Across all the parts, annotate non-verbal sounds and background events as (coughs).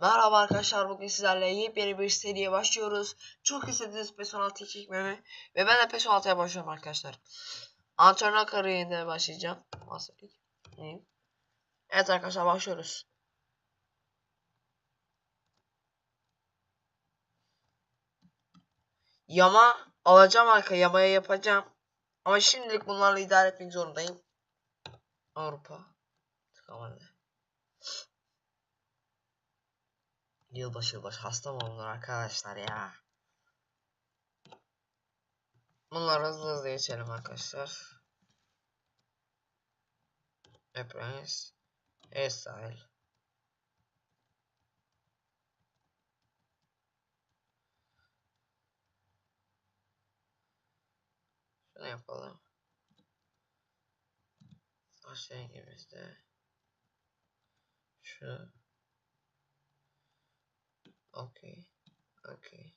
Merhaba arkadaşlar bugün sizlerle yepyeni bir seriye başlıyoruz. Çok istediğiniz PES 16'yı çekmemi ve ben de PES 16'ya başlıyorum arkadaşlar. Antrenör kariyerine başlayacağım. Evet arkadaşlar başlıyoruz. Yama alacağım arka yamaya yapacağım. Ama şimdilik bunlarla idare etmek zorundayım. Avrupa. Tıkamadı. Yılbaşı yılbaşı hasta mı bunlar arkadaşlar ya. Bunları hızlı hızlı geçelim arkadaşlar. Apprentice. Hairstyle. Şunu yapalım. Saç rengimizde. Şu. Okey. Okey.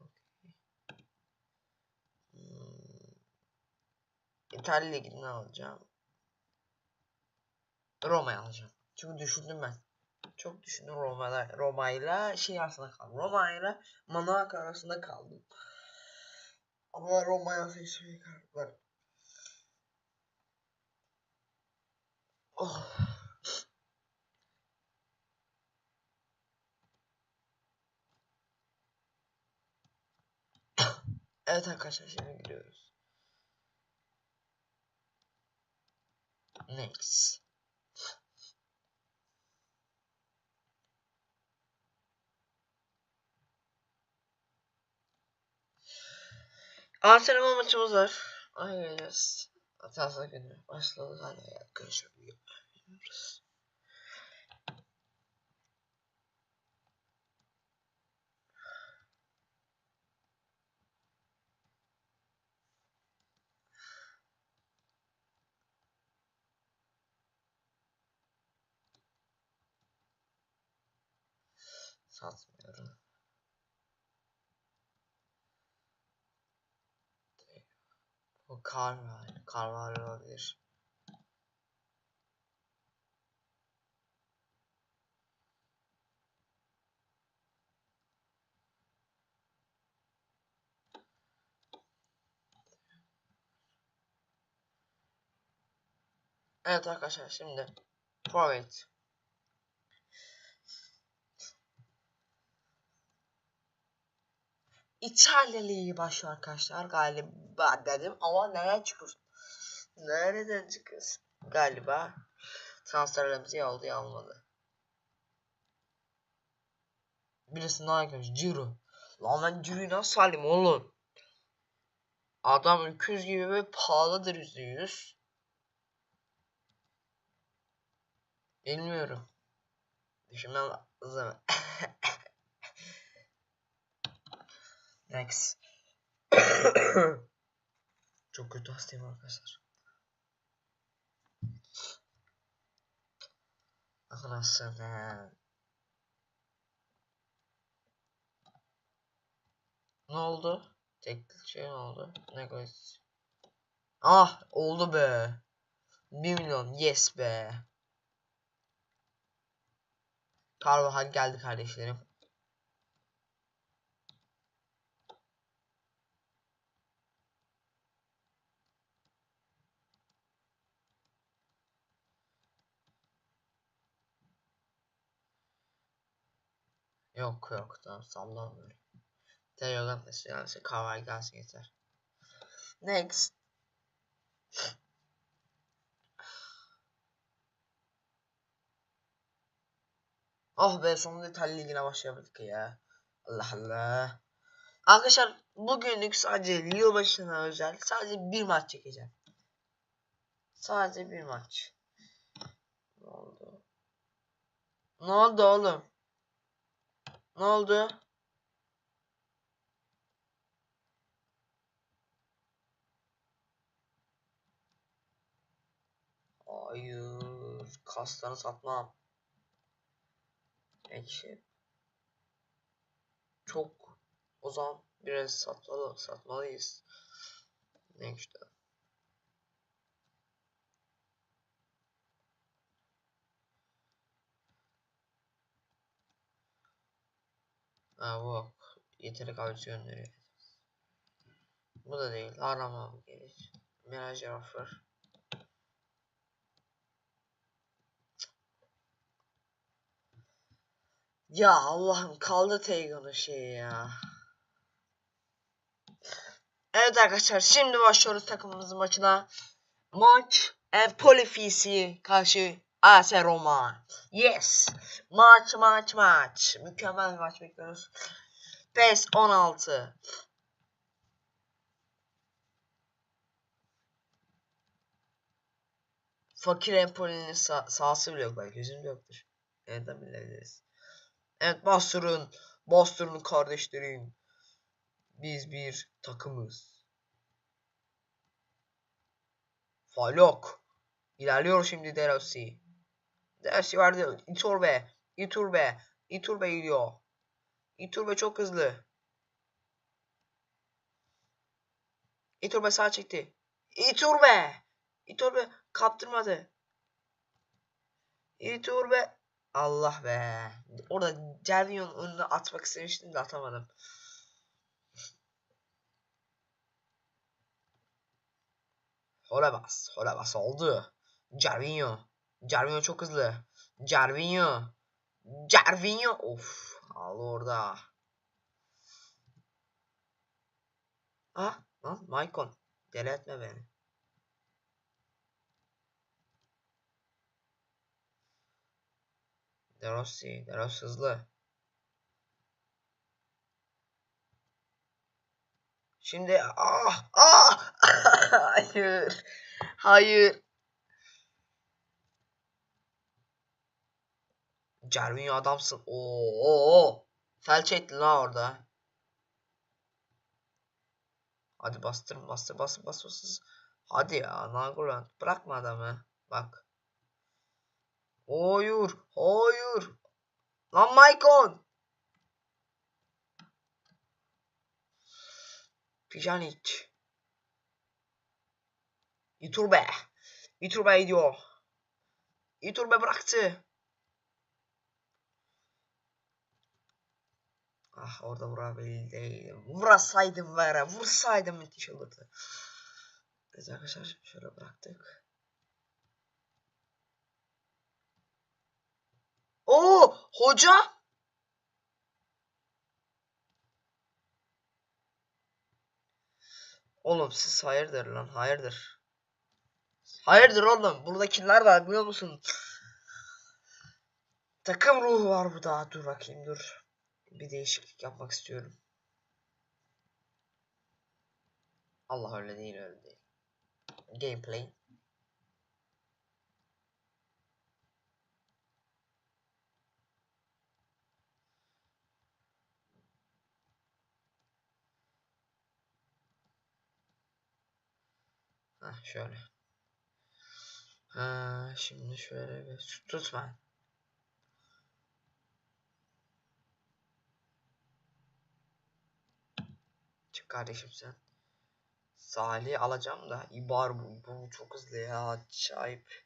Okey. Hmm. İtalya Ligi'ni alacağım. Roma'yı alacağım. Çünkü düşündüm ben. Çok düşündüm Roma'da Roma ile şey arasında kaldım. Roma ile Monaco arasında kaldım. Ama Roma'ya seçmeyi karar. Oh. Evet arkadaşlar şimdi gidiyoruz. Next. Antrenman maçımız var. Ayıracağız. Hatasına günü başladı hala görüşürüz. Satmıyorum. Bu kar var. Kar var olabilir. Evet arkadaşlar şimdi forward İtalya Ligi başlıyor arkadaşlar galiba dedim ama nereden çıkıyorsun? Nereden çıkıyorsun? Galiba transferlerimiz iyi oldu ya olmadı. Birisi ne yapmış? Ciro. Lan ben Ciro'yu nasıl alayım oğlum? Adam öküz gibi ve pahalıdır yüzde yüz. Bilmiyorum. Düşünmem lazım. (laughs) Next. (coughs) Çok kötü hastayım arkadaşlar. Arkadaşlar. Ne oldu? Tek şey ne oldu? Ne koyuz? Ah oldu be. 1 milyon yes be. Carvajal geldi kardeşlerim. Yok yok tamam sallamıyorum. Telegram mesela işte kahvaltı gelsin yeter. Next. Oh be sonunda İtalya Ligi'ne başlayabildik ya. Allah Allah. Arkadaşlar bugünlük sadece yılbaşına özel sadece bir maç çekeceğim. Sadece bir maç. Ne oldu? Ne oldu oğlum? Ne oldu? Hayır. Kaslarını satmam. Ekşi. Çok. O zaman biraz satmalı, satmalıyız. Ne işte. Ha bu. Yetenek avcısı gönderiyor. Bu da değil. Arama gerek. Menajer offer. Ya Allah'ım kaldı Tegan'ın şeyi ya. Evet arkadaşlar şimdi başlıyoruz takımımızın maçına. Maç Empoli FC karşı AS Roma. Yes. Maç maç maç. Mükemmel bir maç bekliyoruz. PES 16. Fakir Empoli'nin sah sahası bile yok belki yüzünde yoktur. Nereden bilebiliriz. Evet Bastur'un Bastur'un kardeşlerim. Biz bir takımız. Falok. İlerliyor şimdi Derossi. Derossi vardı. Iturbe. Iturbe. Iturbe gidiyor. Iturbe çok hızlı. Iturbe sağ çekti. Iturbe. Iturbe kaptırmadı. Iturbe. Allah be. Orada Cervinho'nun önüne atmak istemiştim de atamadım. Hola bas. Hola bas oldu. Cervinho. Cervinho çok hızlı. Cervinho. Cervinho. Of. Al orada. Ah lan Maicon. Deli etme beni. De Rossi. De Rossi hızlı. Şimdi ah ah (laughs) hayır. Hayır. Cervinho adamsın. Oo. Felç ettin la orada. Hadi bastır bastır bastır bastır bastır. Hadi ya Nagolan bırakma adamı. Bak. Hayır. Hayır. Lan Maicon. Pjanic. Iturbe. Iturbe gidiyor. Iturbe bıraktı. Ah orada vurabildim. Vurasaydım var ya. Vursaydım müthiş olurdu. Evet arkadaşlar şöyle bıraktık. Oo hoca. Oğlum siz hayırdır lan hayırdır. Hayırdır oğlum buradakiler var biliyor musun? Takım ruhu var burada. Dur bakayım dur. Bir değişiklik yapmak istiyorum. Allah öyle değil öyle değil. Gameplay. Heh, şöyle. Ha, şimdi şöyle bir tutma. Kardeşim sen. Salih alacağım da İbar bu, bu çok hızlı ya acayip.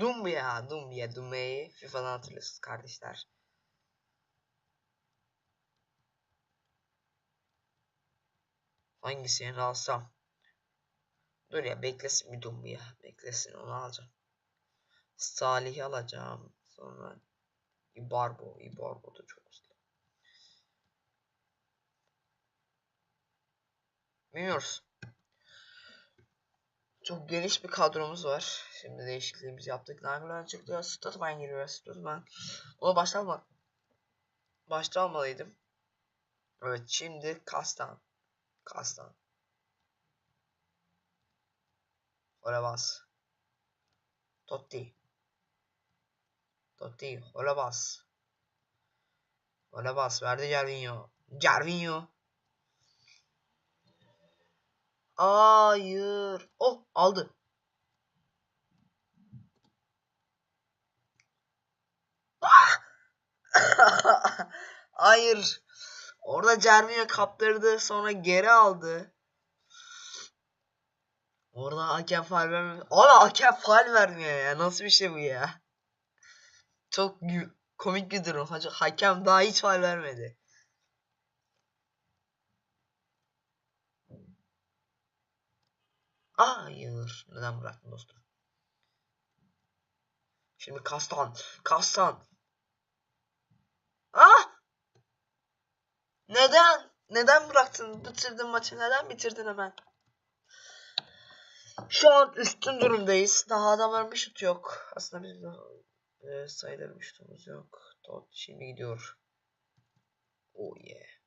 Dum ya Dum ya Dum'u FIFA'dan hatırlıyorsunuz kardeşler. Hangisini alsam? Dur ya beklesin bir Dum ya beklesin onu alacağım. Salih'i alacağım sonra İbarbo İbarbo da çok hızlı. Bilmiyoruz. Çok geniş bir kadromuz var. Şimdi değişikliğimizi yaptık. Nainggolan çıktı. Stutman giriyor. Stutman. Ona başta alma. Başta almalıydım. Evet şimdi Kastan. Kastan. Bas. Totti. Totti. Oraya bas. Verdi Cervinho. Cervinho. Hayır. Oh aldı. (laughs) Hayır. Orada Cervinho kaptırdı. Sonra geri aldı. Orada hakem faal vermiyor. Abi hakem faal vermiyor ya. Nasıl bir şey bu ya? Çok komik bir durum. Hakem daha hiç faal vermedi. Hayır. Neden bıraktın dostum? Şimdi kastan. Kastan. Ah! Neden? Neden bıraktın? Bitirdin maçı. Neden bitirdin hemen? Şu an üstün durumdayız. Daha adamların bir şut yok. Aslında bizim e, sayıları şutumuz yok. Tot şimdi gidiyor. Oh yeah.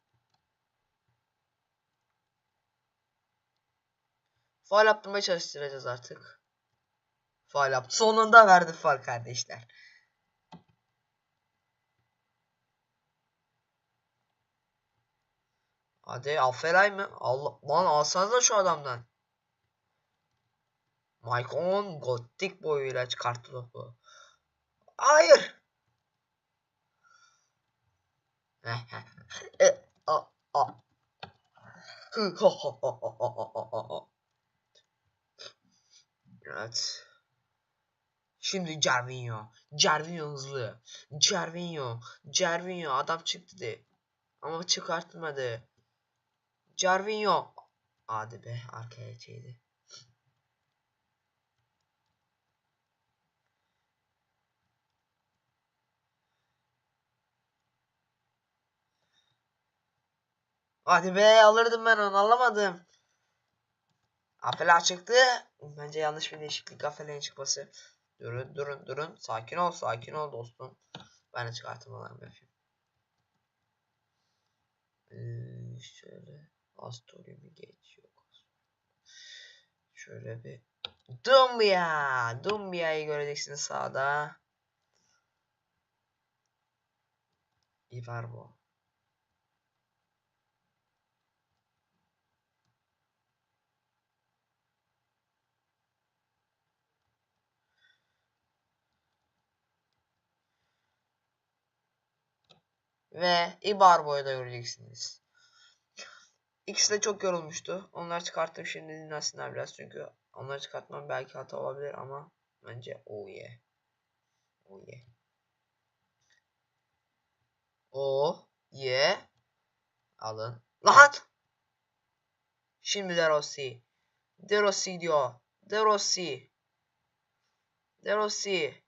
Faal yaptırmaya çalıştıracağız artık. Faal yaptı. Sonunda verdi faal kardeşler. Hadi Aferay mı? Allah lan alsanıza şu adamdan. Maicon gotik boyuyla çıkarttı topu. Hayır. Evet. Şimdi Cervinho. Cervinho hızlı. Cervinho. Cervinho adam çıktı de. Ama çıkartmadı. Cervinho. Hadi be arkaya çeydi. Hadi be alırdım ben onu alamadım. Afela çıktı. Bence yanlış bir değişiklik Afele'nin çıkması. Durun durun durun. Sakin ol sakin ol dostum. Ben de çıkartmalarımı yapayım. Ee, şöyle Astorium'u geç yok. Şöyle bir Dumbia. Dumbia'yı göreceksiniz sağda. Ivarbo. Ve Ibarbo'yu da göreceksiniz. İkisi de çok yorulmuştu. Onları çıkarttım şimdi dinlensinler biraz çünkü onları çıkartmam belki hata olabilir ama bence oh yeah. Oh yeah. Oh yeah. Alın. Lan! Şimdi De Rossi. De Rossi diyor. De Rossi. De Rossi.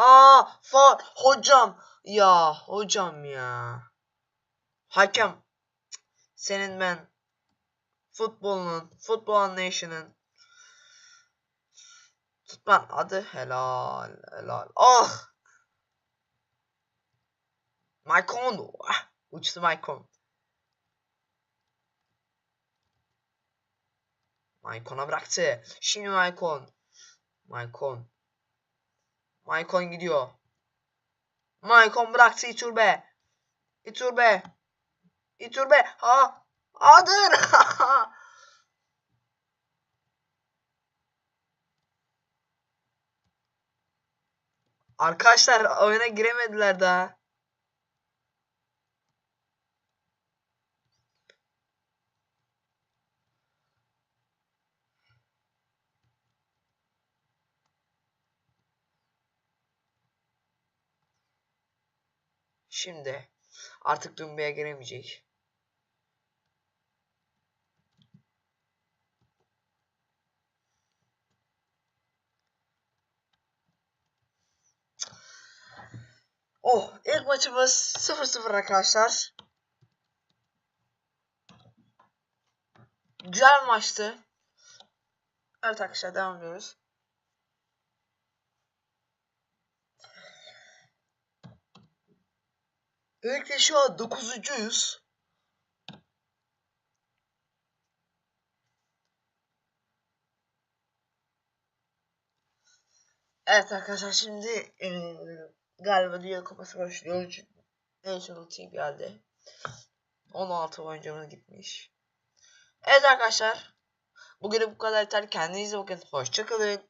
Aa, fa hocam. Ya hocam ya. Hakem. Senin ben futbolun, futbol anlayışının tutman adı helal helal. Ah! Maicon. Ah, uçtu Maicon. Maicon'a bıraktı. Şimdi Maicon. Maicon. Maicon gidiyor. Maicon bıraktı Iturbe. Iturbe. Iturbe. Ha. Adır. (laughs) Arkadaşlar oyuna giremediler daha. Şimdi artık Dumbu'ya giremeyecek. Oh ilk maçımız 0-0 arkadaşlar. Güzel maçtı. Evet arkadaşlar devam ediyoruz. Öncelikle şu an 9'uncuyuz. Evet arkadaşlar şimdi e, galiba Dünya Kupası başlıyor. National Team geldi. 16 oyuncumuz gitmiş. Evet arkadaşlar. Bugün bu kadar yeter. Kendinize bakın. Hoşçakalın.